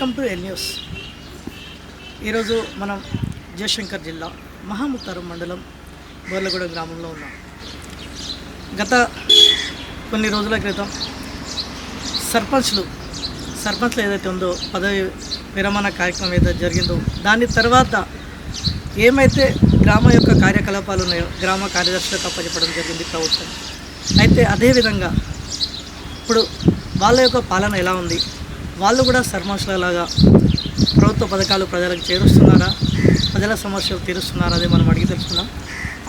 Welcome to L news. ఈరోజు మనం జయశంకర్ జిల్లా మహాముత్తారం మండలం బోర్లగూడెం గ్రామంలో ఉన్నాం. గత కొన్ని రోజుల క్రితం సర్పంచ్లు సర్పంచ్లు ఏదైతే ఉందో పదవి విరమణ కార్యక్రమం ఏదైతే జరిగిందో దాని తర్వాత ఏమైతే గ్రామ యొక్క కార్యకలాపాలు ఉన్నాయో గ్రామ కార్యదర్శులకు అప్పచెప్పడం జరిగింది ప్రభుత్వం. అయితే అదేవిధంగా ఇప్పుడు వాళ్ళ యొక్క పాలన ఎలా ఉంది? వాళ్ళు కూడా సర్పంచ్లలాగా ప్రభుత్వ పథకాలు ప్రజలకు చేరుస్తున్నారా? ప్రజల సమస్యలు తీరుస్తున్నారా అదే మనం అడిగి తెలుసుకుందాం.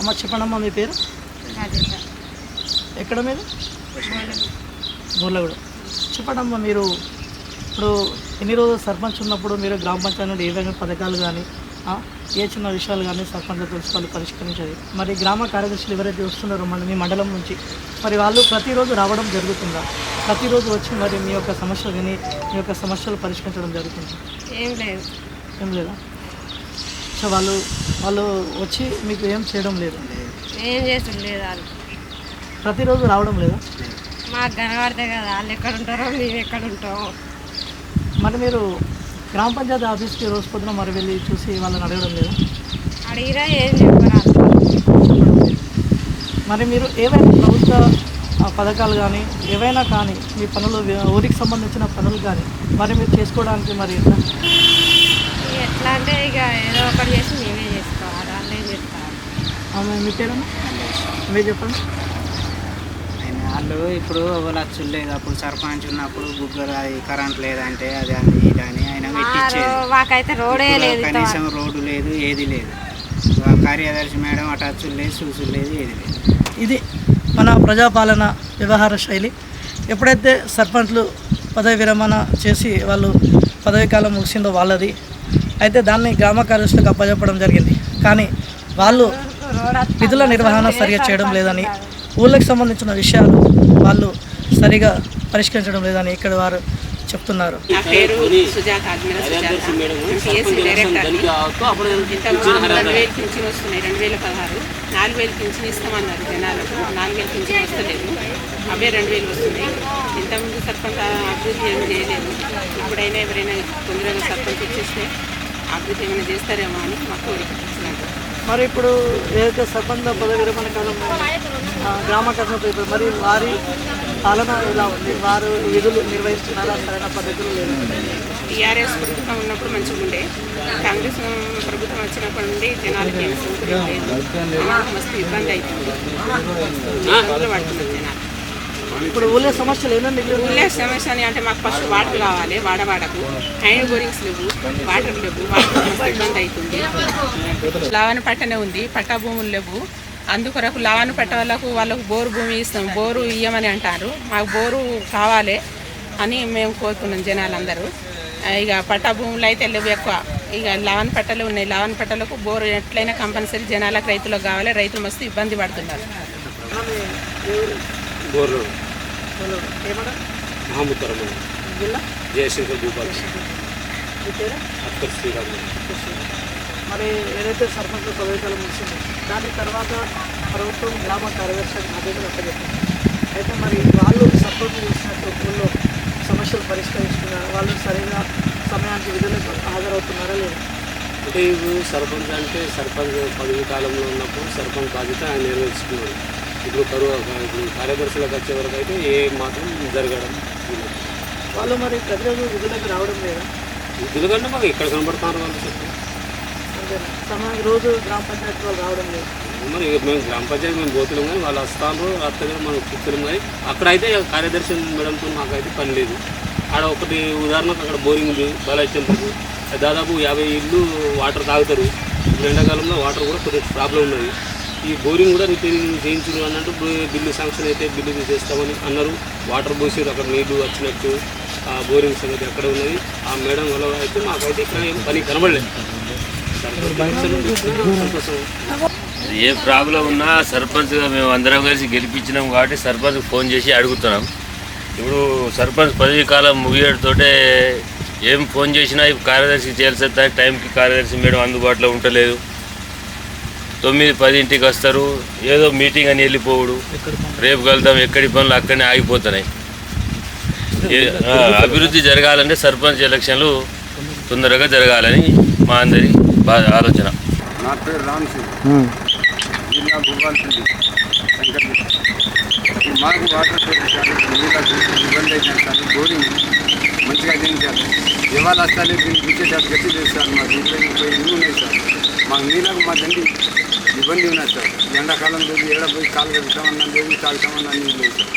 అమ్మ చెప్పండమ్మా మీ పేరు? ఎక్కడ మీరు బోర్లగూడ చెప్పండమ్మా మీరు ఇప్పుడు ఎన్ని రోజులు సర్పంచ్ ఉన్నప్పుడు మీరు గ్రామ పంచాయతీ నుండి ఏ విధంగా పథకాలు కానీ ఏ చిన్న విషయాలు కానీ సర్పంచ్ తెలుసుకోవాలి పరిష్కరించేది మరి గ్రామ కార్యదర్శులు ఎవరైతే వస్తున్నారో మన మీ మండలం నుంచి మరి వాళ్ళు ప్రతిరోజు రావడం జరుగుతుందా? ప్రతిరోజు వచ్చి మరి మీ యొక్క సమస్యలు విని మీ యొక్క సమస్యలు పరిష్కరించడం జరుగుతుంది. ఏం లేదు. ఏం లేదా? సో వాళ్ళు వాళ్ళు వచ్చి మీకు ఏం చేయడం లేదు. ఏం చేస్తుంది లేదు వాళ్ళు. ప్రతిరోజు రావడం లేదా? మాకు కనబడితే కదా వాళ్ళు ఎక్కడ ఉంటారో మేము ఎక్కడ ఉంటామో. మరి మీరు గ్రామ పంచాయతీ ఆఫీస్కి రోజు పొద్దున మరి వెళ్ళి చూసి వాళ్ళని అడగడం లేదా? అడిగినా ఏం చెప్పరాదు. మరి మీరు ఏవైనా ప్రభుత్వ పథకాలు కానీ ఏవైనా కానీ మీ పనులు ఊరికి సంబంధించిన పనులు కానీ మరి మీరు చేసుకోవడానికి మరి ఎట్లా? ఎట్లా అంటే ఇక ఏదో ఒకటి చేసి మేమే చేసుకోవాలి ఆమె మీ పేరమ్మా మీరు చెప్పండి. ఆయన వాళ్ళు ఇప్పుడు లక్షలు లేదు. అప్పుడు సర్పంచ్ ఉన్నప్పుడు గుగ్గలు అది కరెంట్ లేదంటే అది అని ఇది అని ఆయన మాకైతే రోడే లేదు కనీసం రోడ్డు లేదు ఏది లేదు. ఆ కార్యదర్శి మేడం అటు అచ్చులు లేదు చూసులు లేదు ఏది లేదు. ఇది మన ప్రజాపాలన వ్యవహార శైలి. ఎప్పుడైతే సర్పంచ్లు పదవి విరమణ చేసి వాళ్ళు పదవి కాలం ముగిసిందో వాళ్ళది. అయితే దాన్ని గ్రామ కార్యదర్శులకు అప్పచెప్పడం జరిగింది. కానీ వాళ్ళు విధుల నిర్వహణ సరిగా చేయడం లేదని ఊళ్ళకి సంబంధించిన విషయాలు వాళ్ళు సరిగా పరిష్కరించడం లేదని ఇక్కడ వారు చెప్తున్నారు. డైరెక్టర్. వేల నాలుగు వేలు పింఛన్ ఇస్తామన్నారు జనాలకు నాలుగు వేలు పింఛన్ వస్తలేదు. అవే రెండు వేలు వస్తున్నాయి. ఇంతకుముందు సర్పంచ్ అభివృద్ధి ఏమి చేయలేదు. ఇప్పుడైనా ఎవరైనా తొందరగా సర్పంచ్ ఇచ్చేస్తే అభివృద్ధి ఏమైనా చేస్తారేమో అని మా కోరిక మరి ఇప్పుడు ఏదైతే సర్పంచ్ పదవి విరమణ కాలంలో గ్రామ కథ మరి వారి పాలన ఎలా ఉంది? వారు విధులు నిర్వహిస్తున్నారా? సరైన పద్ధతులు లేదు టీఆర్ఎస్ ప్రభుత్వం ఉన్నప్పుడు మంచిగా ఉండే. కాంగ్రెస్ ప్రభుత్వం వచ్చినప్పటి నుండి జనాలకి మస్తు ఇబ్బంది అవుతుంది పడుతున్నారు జనాలు. ఇప్పుడు ఊళ్ళో సమస్యలు ఏమేమి ఊళ్ళో సమస్య అని అంటే మాకు ఫస్ట్ వాటర్ కావాలి వాడవాడకు హ్యాండ్ బోరింగ్స్ లేవు వాటర్ లేవు వాటర్ ఇబ్బంది అవుతుంది లావని పట్టనే ఉంది పట్టా భూములు లేవు. అందుకొరకు లావని పట్ట వాళ్ళకు వాళ్ళకు బోరు భూమి ఇస్తాం బోరు ఇయ్యమని అంటారు. మాకు బోరు కావాలి అని మేము కోరుకున్నాం జనాలందరూ. ఇక పట్టా భూములు అయితే లేవు ఎక్కువ. ఇక లావన్ పట్టలు ఉన్నాయి. లావన్ పట్టలకు బోరు ఎట్లయినా కంపల్సరీ జనాలకు రైతులకు కావాలి. రైతులు మస్తు ఇబ్బంది పడుతున్నారు. మరి ఏదైతే సర్పంచ్ దాని తర్వాత ప్రభుత్వం గ్రామ కార్యదర్శి బాధ్యతలు అప్పచెప్పింది అయితే మరి వాళ్ళు సర్పంచ్ చేసినట్టు ఊళ్ళో సమస్యలు పరిష్కరిస్తున్నారు వాళ్ళు సరిగా సమయానికి విధులకు హాజరవుతున్నారా లేదా? అంటే ఇప్పుడు సర్పంచ్ అంటే సర్పంచ్ పదవి కాలంలో ఉన్నప్పుడు సర్పంచ్ బాధ్యత ఆయన నెరవేర్చుకున్నాడు ఇప్పుడు కరువు ఇప్పుడు కార్యదర్శులకు వచ్చే వరకు అయితే ఏ మాత్రం జరగడం లేదు. వాళ్ళు మరి ప్రతిరోజు విధులకు రావడం లేదా? ఎందుకంటే మాకు ఎక్కడ కనబడుతున్నారు వాళ్ళు చెప్పు సమయానికి రోజు గ్రామ పంచాయతీ వాళ్ళు రావడం లేదు. మరి మేము గ్రామ పంచాయతీ మేము పోతున్నాం కానీ వాళ్ళు వస్తారు వస్తారు మనం చూస్తున్నాం కానీ అక్కడైతే కార్యదర్శి మేడంతో మాకైతే పని లేదు. ఆడ ఒకటి ఉదాహరణకు అక్కడ బోరింగ్ ఉంది బాలయ్యంతకు దాదాపు యాభై ఇళ్ళు వాటర్ తాగుతారు. ఎండాకాలంలో వాటర్ కూడా కొద్దిగా ప్రాబ్లం ఉన్నది. ఈ బోరింగ్ కూడా రిపేరింగ్ చేయించు అన్నట్టు బిల్లు శాంక్షన్ అయితే బిల్లు చేస్తామని అన్నారు. వాటర్ పోసారు అక్కడ నీళ్ళు వచ్చినట్టు ఆ బోరింగ్ సంగతి ఎక్కడ ఉన్నది. ఆ మేడం వల్ల అయితే మాకైతే ఇక్కడ ఏం పని కనబడలేదు. ఏ ప్రాబ్లం ఉన్నా సర్పంచ్గా మేము అందరం కలిసి గెలిపించినాం కాబట్టి సర్పంచ్ ఫోన్ చేసి అడుగుతున్నాం. ఇప్పుడు సర్పంచ్ పదవి కాలం ముగియడంతోటే ఏం ఫోన్ చేసినా కార్యదర్శికి కార్యదర్శి చేయాల్సి టైంకి కార్యదర్శి మేడం అందుబాటులో ఉండలేదు. తొమ్మిది పదింటికి వస్తారు. ఏదో మీటింగ్ అని వెళ్ళిపోవుడు. రేపు కలుద్దాం ఎక్కడి పనులు అక్కడనే ఆగిపోతున్నాయి. అభివృద్ధి జరగాలంటే సర్పంచ్ ఎలక్షన్లు తొందరగా జరగాలని మా అందరి బా- ఆలోచన. నా పేరు రామ్ సింగ్. జిల్లా భూపాల్సింది మాకు వాటర్ పెట్టాలి నీళ్ళకు ఇబ్బంది బోరింగ్ మంచిగా చేయించాలి. ఇవాళ వస్తాలి దీనికి ఇచ్చేటట్టు గట్టి చేస్తారు మాకు ఇంట్లో ముప్పై ఇల్లు ఉన్నాయి సార్. మాకు నీళ్ళకు మా తండ్రి ఇబ్బంది ఉన్నది సార్. ఎండాకాలం లేదు ఏడ పోయి కాలు కలుగుతామన్నా లేదు తాగుతామన్నా నీళ్ళు లేదు సార్.